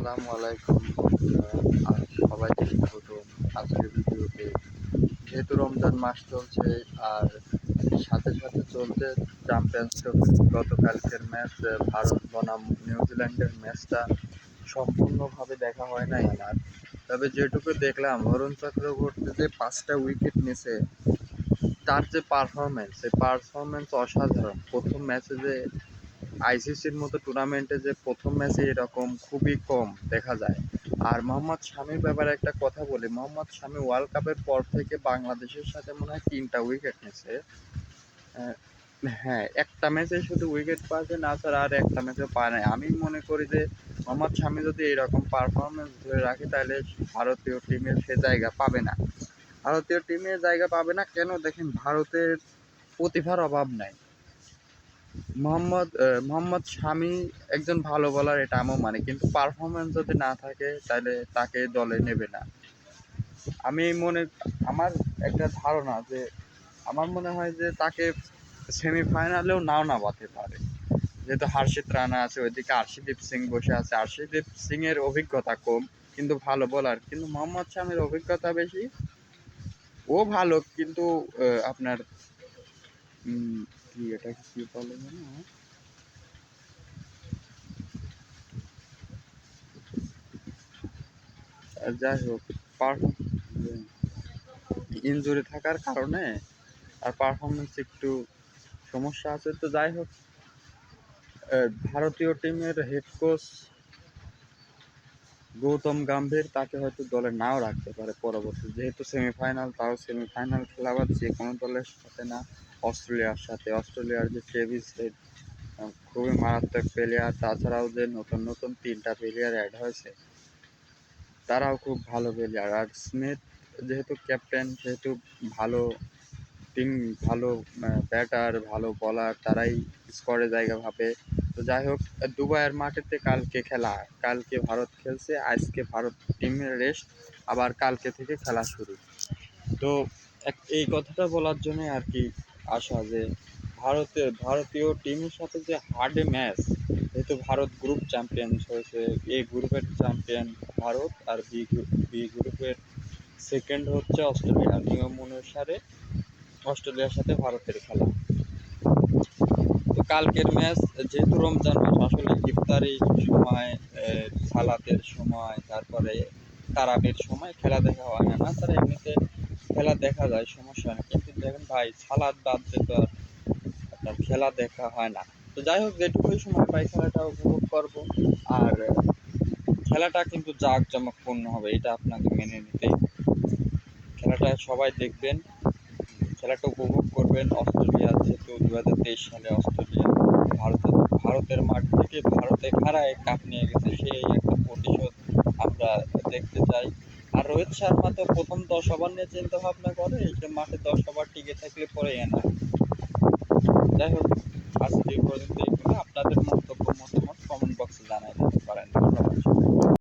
আসসালামু আলাইকুম। আর সবাইকে স্বাগতম আজকের ভিডিওতে যেহেতু রমজান মাস চলছে, আর সাথে সাথে চলছে চ্যাম্পিয়ন্স ট্রফি গতকালকের ম্যাচ ভারত বনাম নিউজিল্যান্ডের ম্যাচটা সম্পূর্ণভাবে দেখা হয় নাই আমার তবে যেটুকু দেখলাম, অরুণ চক্রবর্তী যে পাঁচটা উইকেট নিছে, তার যে পারফরমেন্স সেই পারফরমেন্স অসাধারণ। প্রথম ম্যাচে যে আইসিসির মতো টুর্নামেন্টে যে প্রথম ম্যাচে এরকম খুবই কম দেখা যায়। আর মোহাম্মদ শামির ব্যাপারে একটা কথা বলি। মোহাম্মদ শামি ওয়ার্ল্ড কাপের পর থেকে বাংলাদেশের সাথে মনে হয় তিনটা উইকেট নিয়েছে হ্যাঁ একটা ম্যাচে শুধু উইকেট পাচ্ছে না স্যার আর একটা ম্যাচে পায় নাই আমি মনে করি যে মোহাম্মদ শামি যদি এরকম পারফরমেন্স ধরে রাখে, তাহলে ভারতীয় টিমের সে জায়গা পাবে না। ভারতীয় টিমের জায়গা পাবে না, কেন? দেখেন, ভারতের প্রতিভার অভাব নাই। মোহাম্মদ মোহাম্মদ শামি একজন ভালো বলার এটা আমিও মানি। কিন্তু পারফরমেন্স যদি না থাকে তাহলে তাকে দলে নেবে না। আমি মনে, আমার একটা ধারণা যে, আমার মনে হয় যে তাকে সেমিফাইনালেও নাও নামাতে পারে। যেহেতু হর্ষিত রানা আছে, ওইদিকে আর্শিদীপ সিং বসে আছে। আর্শিদীপ সিং এর অভিজ্ঞতা কম, কিন্তু ভালো বলার কিন্তু মোহাম্মদ শামির অভিজ্ঞতা বেশি। ও ভালো, কিন্তু আপনার কি এটা কি যাই হোক ইনজুরি থাকার কারণে আর পারফরমেন্স একটু সমস্যা আছে। তো যাই হোক ভারতীয় টিমের হেড কোচ গৌতম গাম্ভীর তাকে হয়তো দলে নাও রাখতে পারে পরবর্তী। যেহেতু সেমিফাইনাল তাও সেমিফাইনাল খেলাবার যে কোনো দলের সাথে না, অস্ট্রেলিয়ার সাথে। অস্ট্রেলিয়ার যে ট্রেভিস হেড খুবই মারাত্মক প্লেয়ার তাছাড়াও যে নতুন নতুন তিনটা প্লেয়ার অ্যাড হয়েছে, তারাও খুব ভালো প্লেয়ার আর স্মিথ যেহেতু ক্যাপ্টেন সেহেতু ভালো টিম ভালো ব্যাটার ভালো বলার তারাই স্কোরে জায়গা ভাবে তো যাই হোক, দুবাইয়ের মাঠেতে কালকে খেলা কালকে ভারত খেলছে, আজকে ভারত টিমের রেস্ট আবার কালকে থেকে খেলা শুরু। তো এই কথাটা বলার জন্য আর কি আশা যে ভারতের, ভারতীয় টিমের সাথে যে হার্ডে ম্যাচ যেহেতু ভারত গ্রুপ চ্যাম্পিয়ন হয়েছে এ গ্রুপের চ্যাম্পিয়ন ভারত আর বি গ্রুপ বি গ্রুপের সেকেন্ড হচ্ছে অস্ট্রেলিয়া। নিয়ম অনুসারে অস্ট্রেলিয়ার সাথে ভারতের খেলা। কালকের ম্যাচ, যেহেতু রমজান মাস, আসলে ইফতারির সময় সালাতের সময়, তারপরে তারাবির সময় খেলা দেখা হয় না। না তারা এমনিতে খেলা দেখা যায়, সমস্যা নেই কিন্তু দেখেন ভাই, সালাদ বাদ দিয়ে তো আপনার খেলা দেখা হয় না। তো যাই হোক, যেটুকুই সময় পাই খেলাটা উপভোগ করব। আর খেলাটা কিন্তু জাঁকজমকপূর্ণ হবে, এটা আপনাকে মেনে নিতেই খেলাটা সবাই দেখবেন, খেলাটা উপভোগ করবেন। অস্ট্রেলিয়া যেহেতু দু হাজার তেইশ সালে অস্ট্রেলিয়া ভারতের ভারতের মাঠ থেকে ভারতে হারায় কাপ নিয়ে গেছে, সেই একটা প্রতিশোধ আমরা দেখতে চাই। আর রোহিত শর্মা তো প্রথম দশ ওভার নিয়ে চিন্তা ভাবনা করে যে মাঠে দশ ওভার টিকে থাকলে পরে এনা। যাই হোক আজকে পর্যন্ত আপনাদের মন্তব্য, মতামত কমেন্ট বক্সে জানাই